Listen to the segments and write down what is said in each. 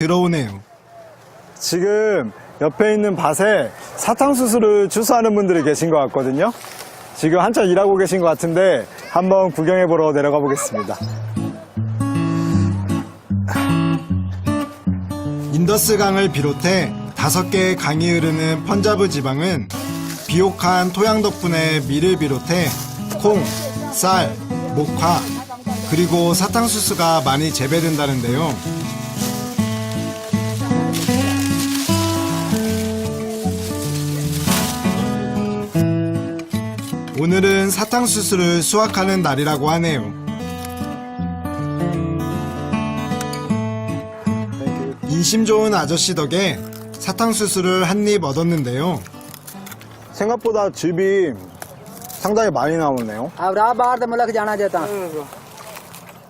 들어오네요. 지금 옆에 있는 밭에 사탕수수를 추수하는 분들이 계신 것 같거든요. 지금 한참 일하고 계신 것 같은데 한번 구경해 보러 내려가 보겠습니다. 인더스 강을 비롯해 다섯 개의 강이 흐르는 펀자브 지방은 비옥한 토양 덕분에 밀을 비롯해 콩, 쌀, 목화, 그리고 사탕수수가 많이 재배된다는데요. 오늘은 사탕수수를 수확하는 날이라고 하네요. 인심 좋은 아저씨 덕에 사탕수수를 한 입 얻었는데요. 생각보다 즙이 상당히 많이 나오네요. अब राह बाहर तो मुल्क जाना चाहता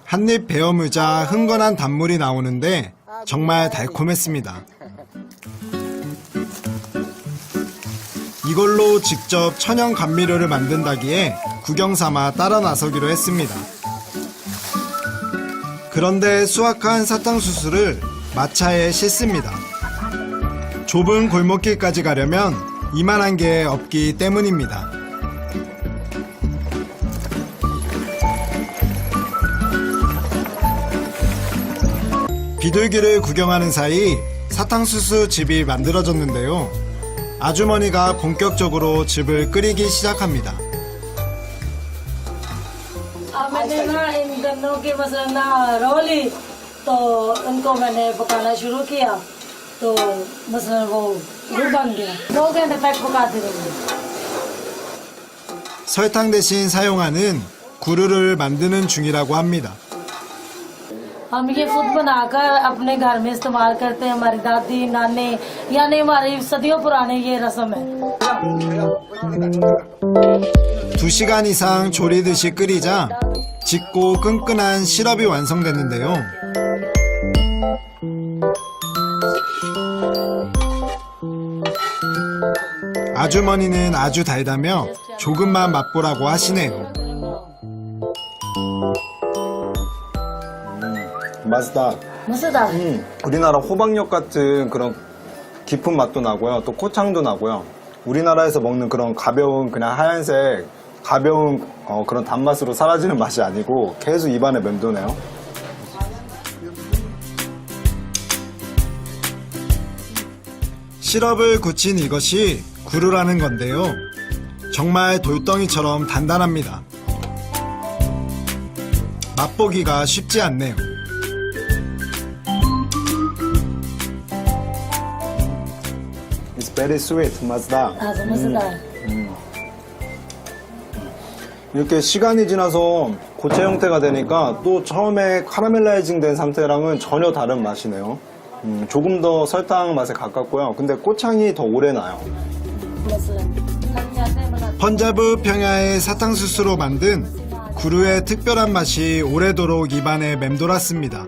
한 입 베어무자 흥건한 단물이 나오는데 정말 달콤했습니다. 이걸로 직접 천연 감미료를 만든다기에 구경 삼아 따라 나서기로 했습니다. 그런데 수확한 사탕수수를 마차에 싣습니다. 좁은 골목길까지 가려면 이만한 게 없기 때문입니다. 비둘기를 구경하는 사이 사탕수수 즙이 만들어졌는데요. 아주머니가 본격적으로 집을 끓이기 시작합니다. 설탕 대신 사용하는 구루를 만드는 중이라고 합니다. हम ये खुद बनाकर अपने घर में इस्तेमाल करते हैं हमारी दादी नानी यानी हमारी सदियों पुरानी ये रस्म है 2시간 이상 조리듯이 끓이자 짙고 끈끈한 시럽이 완성됐는데요. 아주머니는 아주 달다며 조금만 맛보라고 하시네요. 맛있다. 맛있다. 음, 우리나라 호박엿 같은 그런 깊은 맛도 나고요. 또 코창도 나고요. 우리나라에서 먹는 그런 가벼운 그냥 하얀색 가벼운 어, 그런 단맛으로 사라지는 맛이 아니고 계속 입안에 맴도네요. 시럽을 굳힌 이것이 구르라는 건데요. 정말 돌덩이처럼 단단합니다. 맛보기가 쉽지 않네요. very sweet 맛이다. 아, 너무 쓰다. 음, 음. 이렇게 시간이 지나서 고체 형태가 되니까 또 처음에 카라멜라이징 된 상태랑은 전혀 다른 맛이네요. 음, 조금 더 설탕 맛에 가깝고요. 근데 꽃향이 더 오래 나요. 펀자브 평야의 사탕수수로 만든 구루의 특별한 맛이 오래도록 입안에 맴돌았습니다.